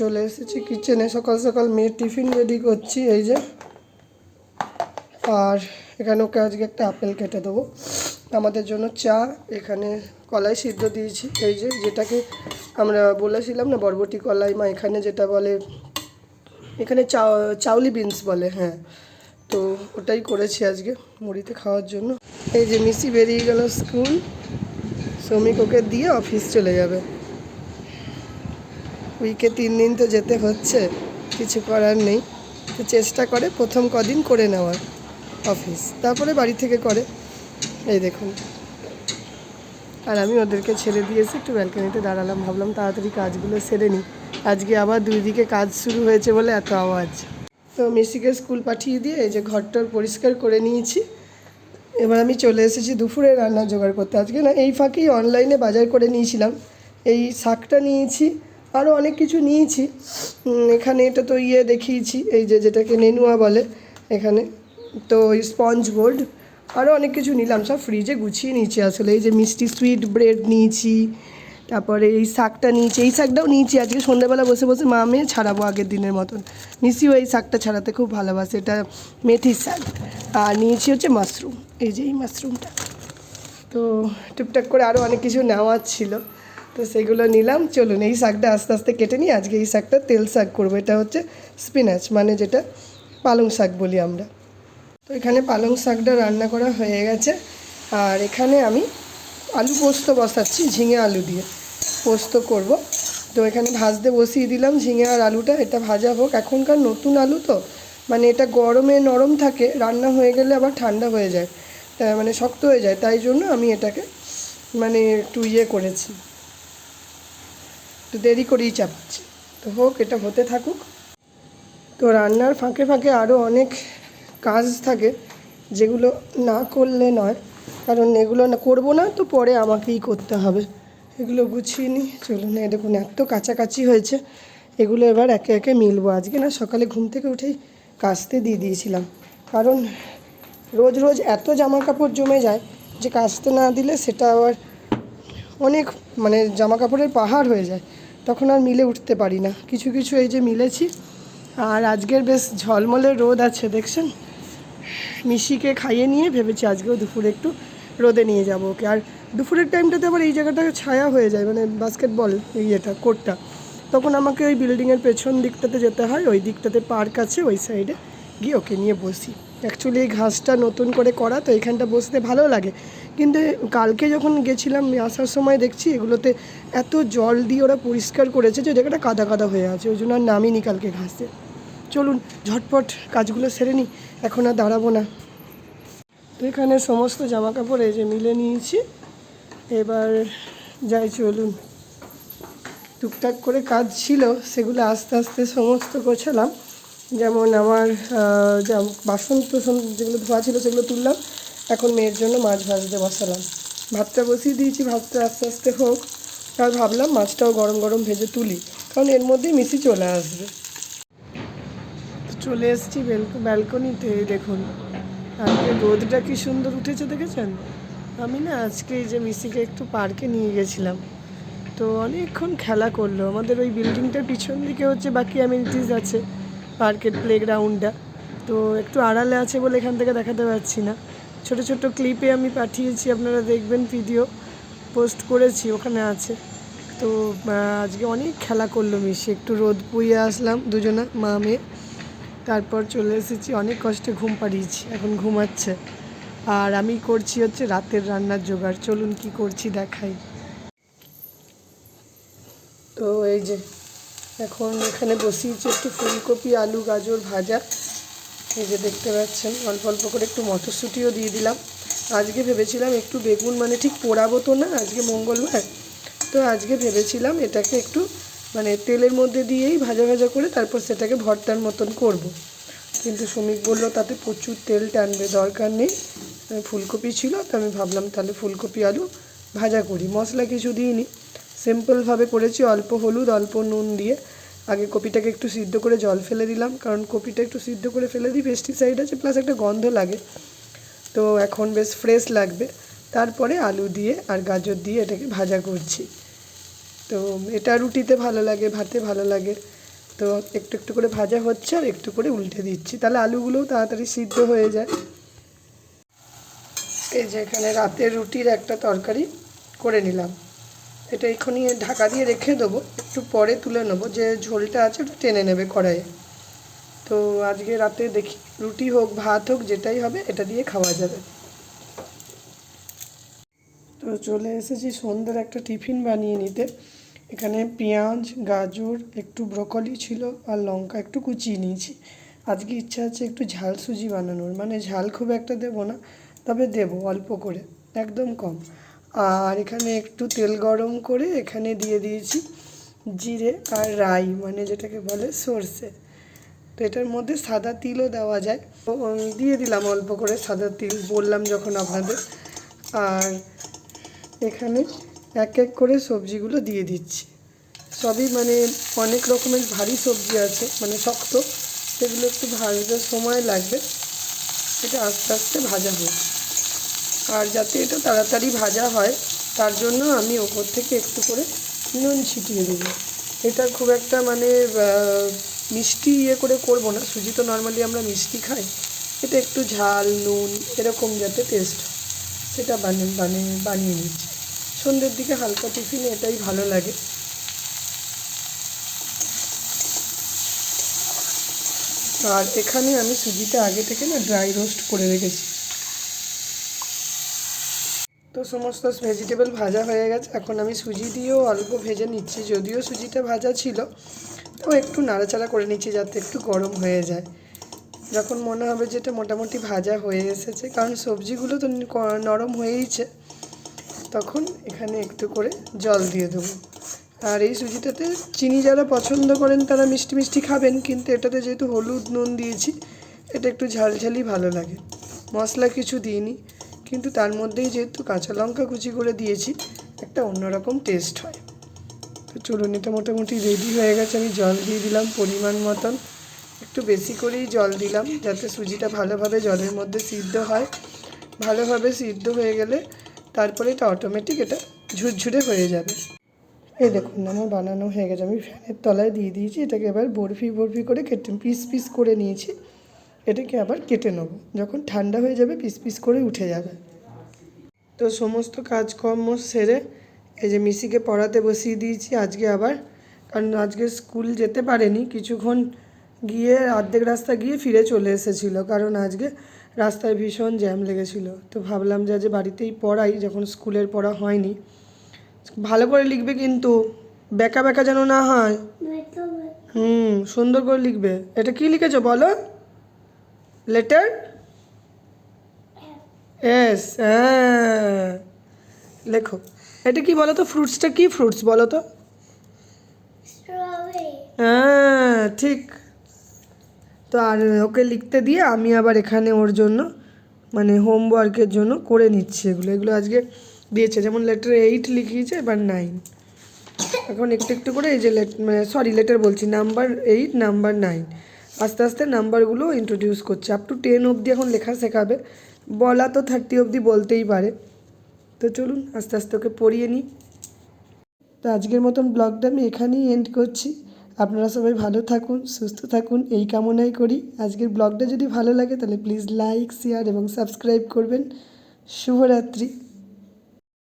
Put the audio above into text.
চলে এসেছি কিচেনে সকাল সকাল মেয়ের টিফিন রেডি করছি, এই যে। আর এখানে ওকে আজকে একটা আপেল কেটে দেবো। আমাদের জন্য চা, এখানে কলাই সিদ্ধ দিয়েছি, এই যে, যেটাকে আমরা বলেছিলাম না, বরবটি কলাই মা, এখানে যেটা বলে, এখানে চাউ চাউলি বিনস বলে হ্যাঁ। তো ওটাই করেছি আজকে মুড়িতে খাওয়ার জন্য। এই যে মিসি বেরিয়ে গেল স্কুল, শ্রমিক ওকে দিয়ে অফিস চলে যাবে। উইকে তিন দিন তো যেতে হচ্ছে, কিছু করার নেই। তো চেষ্টা করে প্রথম কদিন করে নেওয়ার অফিস তারপরে বাড়ি থেকে করে। এই দেখুন। আর আমি ওদেরকে ছেড়ে দিয়েছি, একটু ব্যালকনিতে দাঁড়ালাম, ভাবলাম তাড়াতাড়ি কাজগুলো সেরে নিই। আজকে আবার দুই দিকে কাজ শুরু হয়েছে বলে এত আওয়াজ। তো মিসিকে স্কুল পাঠিয়ে দিয়ে এই যে ঘরটর পরিষ্কার করে নিয়েছি। এবার আমি চলে এসেছি দুপুরে রান্না জোগাড় করতে। আজকে না, এই ফাঁকেই অনলাইনে বাজার করে নিয়েছিলাম। এই শাকটা নিয়েছি আরও অনেক কিছু নিয়েছি। এখানে এটা তো ইয়ে দেখিয়েছি, এই যে যেটাকে নেনুয়া বলে এখানে। তো ওই স্পঞ্জ বোর্ড আরও অনেক কিছু নিলাম, সব ফ্রিজে গুছিয়ে নিয়েছি আসলে। এই যে মিষ্টি সুইট ব্রেড নিয়েছি, তারপরে এই শাকটা নিয়েছি, এই শাকটাও নিয়েছি আজকে। সন্ধ্যাবেলা বসে বসে মা মেয়ে ছাড়াবো আগের দিনের মতন। মিসিও এই শাকটা ছাড়াতে খুব ভালোবাসে, এটা মেথির শাক। আর নিয়েছি হচ্ছে মাশরুম এই যে এই মাশরুমটা তো টুকটাক করে আরও অনেক কিছু নেওয়ার ছিল। তো সেগুলো নিলাম। চলুন, এই শাকটা আস্তে আস্তে কেটে নিই। আজকে এই শাকটা তেল শাক করব। এটা হচ্ছে স্পিনাচ মানে যেটা পালং শাক বলি আমরা। তো এখানে পালং শাকটা রান্না করা হয়ে গেছে। আর এখানে আমি আলু পোস্ত বসাচ্ছি, ঝিঙে আলু দিয়ে। পোস্ত করব। তো এখানে ভাজতে বসিয়ে দিলাম ঝিঙে আর আলুটা। এটা ভাজা হোক। এখনকার নতুন আলু তো। মানে এটা গরমে নরম থাকে, রান্না হয়ে গেলে আবার ঠান্ডা হয়ে যায়। মানে শক্ত হয়ে যায়। তাই জন্য আমি এটাকে মানে একটু ইয়ে করেছি। একটু দেরি করেই চাপাচ্ছি তো হোক, এটা হতে থাকুক। তো রান্নার ফাঁকে ফাঁকে আরও অনেক কাজ থাকে, যেগুলো না করলে নয়। কারণ এগুলো না, করব না তো পরে আমাকেই করতে হবে। এগুলো গুছিয়ে নিই। চলুন, এই দেখুন, এত কাছাকাছি হয়েছে। এগুলো এবার একে একে মিলবো। আজকে না সকালে ঘুম থেকে উঠেই কাচতে দিয়ে দিয়েছিলাম। কারণ রোজ রোজ এত জামা কাপড় জমে যায় যে কাচতে না দিলে সেটা আবার অনেক মানে জামা কাপড়ের পাহাড় হয়ে যায়। তখন আর মিলে উঠতে পারি না। কিছু কিছু এই যে মিলেছি। আর আজকের বেশ ঝলমলে রোদ আছে, দেখছেন? মিশিকে খাইয়ে নিয়ে ভেবেছি আজকেও দুপুরে একটু রোদে নিয়ে যাব ওকে। আর দুপুরের টাইমটাতে আবার এই জায়গাটা ছায়া হয়ে যায় মানে বাস্কেটবল ইয়েটা, কোর্টটা। তখন আমাকে ওই বিল্ডিংয়ের পেছন দিকটাতে যেতে হয়, ওই দিকটাতে পার্ক আছে, ওই সাইডে গিয়ে ওকে নিয়ে বসি। অ্যাকচুয়ালি এই ঘাসটা নতুন করে করা, তো এখানটা বসতে ভালো লাগে। কিন্তু কালকে যখন গেছিলাম আসার সময় দেখছি এগুলোতে এত জল দিয়ে ওরা পরিষ্কার করেছে যে জায়গাটা কাদা কাদা হয়ে আছে, ওই জন্য আর নামিনি কালকে ঘাসে। চলুন, ঝটপট কাজগুলো সেরে নিই, এখন আর দাঁড়াবো না। তো এখানে সমস্ত জামা কাপড় এই যে মিলে নিয়েছি। এবার যাই, চলুন। টুকটাক করে কাজ ছিল, সেগুলো আস্তে আস্তে সমস্ত গোছালাম। যেমন আমার বাসন টাসন যেগুলো ধোয়া ছিল, সেগুলো তুললাম। এখন মেয়ের জন্য মাছ ভাজতে বসালাম। ভাতটা বসিয়ে দিয়েছি, ভাতটা আস্তে আস্তে হোক। আর ভাবলাম মাছটাও গরম গরম ভেজে তুলি, কারণ এর মধ্যেই মিশি চলে আসবে। চলে এসেছি ব্যালকনিতে দেখুন। আজকে রোদটা কি সুন্দর উঠেছে দেখেছেন? আমি না আজকে এই যে মিসিকে একটু পার্কে নিয়ে গেছিলাম। তো অনেকক্ষণ খেলা করল। আমাদের ওই বিল্ডিংটার পিছন দিকে হচ্ছে বাকি অ্যামিনিটিস আছে, পার্কের প্লেগ্রাউন্ডটা তো একটু আড়ালে আছে বলে এখান থেকে দেখাতে পারছি না। ছোট ছোট ক্লিপে আমি পাঠিয়েছি, আপনারা দেখবেন ভিডিও পোস্ট করেছি, ওখানে আছে। তো আজকে অনেক খেলা করল মিশি, একটু রোদ পুইয়ে আসলাম দুজনা, মা, মেয়ে। তারপর চলে এসেছি, অনেক কষ্টে ঘুম পাড়িয়েছি, এখন ঘুমাচ্ছে। আর আমি করছি হচ্ছে রাতের রান্নার জোগাড়, চলুন কি করছি দেখাই। তো এই যে, এখন এখানে বসিয়েছি একটু ফুলকপি, আলু, গাজর ভাজা। এই যে দেখতে পাচ্ছেন, অল্প অল্প করে একটু মটরশুঁটিও দিয়ে দিলাম। আজকে ভেবেছিলাম একটু বেগুন মানে ঠিক পোড়াবো তো না, আজকে মঙ্গলবার। তো আজকে ভেবেছিলাম এটাকে একটু মানে তেলের মধ্যে দিয়েই ভাজা ভাজা করে তারপর সেটাকে ভর্তার মতন করব। কিন্তু শ্রমিক বলল, তাতে প্রচুর তেল টানবে, দরকার নেই। ফুলকপি ছিল, তো আমি ভাবলাম, তাহলে ফুলকপি, আলু ভাজা করি। মশলা কিছু দিইনি, সিম্পলভাবে করেছি অল্প হলুদ, অল্প নুন দিয়ে। আগে কপিটাকে একটু সিদ্ধ করে জল ফেলে দিলাম, কারণ কপিটা একটু সিদ্ধ করে ফেলে দিই পেস্টিসাইড আছে প্লাস একটা গন্ধ লাগে। তো এখন বেশ ফ্রেশ লাগবে। তারপরে আলু দিয়ে আর গাজর দিয়ে এটাকে ভাজা করছি। তো এটা রুটিতে ভালো লাগে, ভাতে ভালো লাগে। তো একটু একটু করে ভাজা হচ্ছে আর একটু করে উল্টে দিচ্ছি। তাহলে আলুগুলোও তাড়াতাড়ি সিদ্ধ হয়ে যায়। এই যে এখানে রাতের রুটির একটা তরকারি করে নিলাম। এটা এক্ষুনি ঢাকা দিয়ে রেখে দেবো। একটু পরে তুলে নেব। যে ঝোলটা আছে ওটা টেনে নেবে কড়াইয়ে। তো আজকে রাতে দেখি, রুটি হোক, ভাত হোক, যেটাই হবে, এটা দিয়ে খাওয়া যাবে। তো চলে এসেছি সন্ধ্যের একটা টিফিন বানিয়ে নিতে। এখানে পেঁয়াজ, গাজর, একটু ব্রকলি ছিল আর লঙ্কা, একটু কুচিয়ে নিয়েছি। আজকে ইচ্ছা আছে একটু ঝাল সুজি বানানোর। মানে ঝাল খুব একটা দেবো না, তবে দেবো অল্প করে, একদম কম। আর এখানে একটু তেল গরম করে এখানে দিয়ে দিয়েছি জিরে আর রাই মানে যেটাকে বলে সর্ষে। তো এটার মধ্যে সাদা তিলও দেওয়া যায়। দিয়ে দিলাম অল্প করে সাদা তিল, বললাম যখন আপনাদের আর এখানে এক এক করে সবজিগুলো দিয়ে দিচ্ছি। সবই মানে অনেক রকমের ভারী সবজি আছে মানে শক্ত। সেগুলো একটু ভাজতে সময় লাগবে। এটা আস্তে আস্তে ভাজা হোক আর যাতে এটা তাড়াতাড়ি ভাজা হয়, তার জন্য আমি ওপর থেকে একটু করে নুন ছিটিয়ে দেবো। এটা খুব একটা মানে মিষ্টি ইয়ে করে করব না। সুজি তো নর্মালি আমরা মিষ্টি খাই। এটা একটু ঝাল, নুন এরকম যাতে টেস্ট সেটা বানিয়ে বানিয়ে বানিয়ে নিচ্ছি। সন্ধ্যের দিকে হালকা টিফিনে এটাই ভালো লাগে। আর এখানে আমি সুজিটা আগে থেকে না ড্রাই রোস্ট করে রেখেছি তো সমস্ত ভেজিটেবল ভাজা হয়ে গেছে। এখন আমি সুজি দিয়েও অল্প ভেজে নিচ্ছি, যদিও সুজিটা ভাজা ছিল। তো একটু নাড়াচাড়া করে নিচ্ছি যাতে একটু গরম হয়ে যায়। যখন মনে হবে যে এটা মোটামুটি ভাজা হয়ে এসেছে, কারণ সবজিগুলো তো নরম হয়েইছে, তখন এখানে একটু করে জল দিয়ে দেবো। আর এই সুজিটাতে চিনি যারা পছন্দ করেন তারা মিষ্টি মিষ্টি খাবেন, কিন্তু এটাতে যেহেতু হলুদ নুন দিয়েছি, এটা একটু ঝালঝালি ভালো লাগে। মশলা কিছু দিইনি। কিন্তু তার মধ্যেই যেহেতু কাঁচা লঙ্কা কুচি করে দিয়েছি, একটা অন্যরকম টেস্ট হয়। তো চলুন, এটা মোটামুটি রেডি হয়ে গেছে। আমি জল দিয়ে দিলাম পরিমাণ মতন। একটু বেশি করেই জল দিলাম, যাতে সুজিটা ভালোভাবে জলের মধ্যে সিদ্ধ হয়। ভালোভাবে সিদ্ধ হয়ে গেলে তারপরে এটা অটোমেটিক এটা ঝুরঝুরে হয়ে যাবে। এই দেখুন, আমার বানানো হয়ে গেছে। আমি ফ্যানের তলায় দিয়ে দিয়েছি। এটাকে এবার বরফি বরফি করে কেটে পিস পিস করে নিয়েছি। এটাকে আবার কেটে নেব। যখন ঠান্ডা হয়ে যাবে পিস পিস করে উঠে যাবে। তো সমস্ত কাজকর্ম সেরে এই যে মিসিকে পড়াতে বসিয়ে দিয়েছি আজকে আবার। কারণ আজকে স্কুল যেতে পারেনি কিছুক্ষণ গিয়ে অর্ধেক রাস্তা গিয়ে ফিরে চলে এসেছিল। কারণ আজকে রাস্তায় ভীষণ জ্যাম লেগেছিল। তো ভাবলাম যে আজ বাড়িতেই পড়াই যখন স্কুলের পড়া হয়নি। ভালো করে লিখবে কিন্তু বেকা বেকা যেন না হয়। হুম সুন্দর করে লিখবে। এটা কি লিখেছো বলো? লেটার এস হ্যাঁ। লেখো। এটা কি বলো তো ফ্রুটসটা কি ফ্রুটস বলো তো হ্যাঁ ঠিক। তো আর ওকে লিখতে দিয়ে আমি আবার এখানে ওর জন্য মানে হোমওয়ার্কের জন্য করে নিচ্ছি এগুলো। এগুলো আজকে দিয়েছে। যেমন লেটার এইট লিখিয়েছে এবার নাইন এখন একটু একটু করে এই যে লেট মানে সরি লেটার বলছি নাম্বার এইট নাম্বার নাইন আস্তে আস্তে নাম্বারগুলো ইন্ট্রোডিউস করছে। আপ টু টেন অবধি এখন লেখা শেখাবে। বলা তো থার্টি অবধি বলতেই পারে। তো চলুন, আস্তে আস্তে ওকে পড়িয়ে নিই। তো আজকের মতন ব্লগটা আমি এখানেই এন্ড করছি। আপনারা সবাই ভালো থাকুন, সুস্থ থাকুন, এই কামনাই করি। আজকের ব্লগটা যদি ভালো লাগে, তাহলে প্লিজ লাইক শেয়ার এবং সাবস্ক্রাইব করবেন। শুভরাত্রি।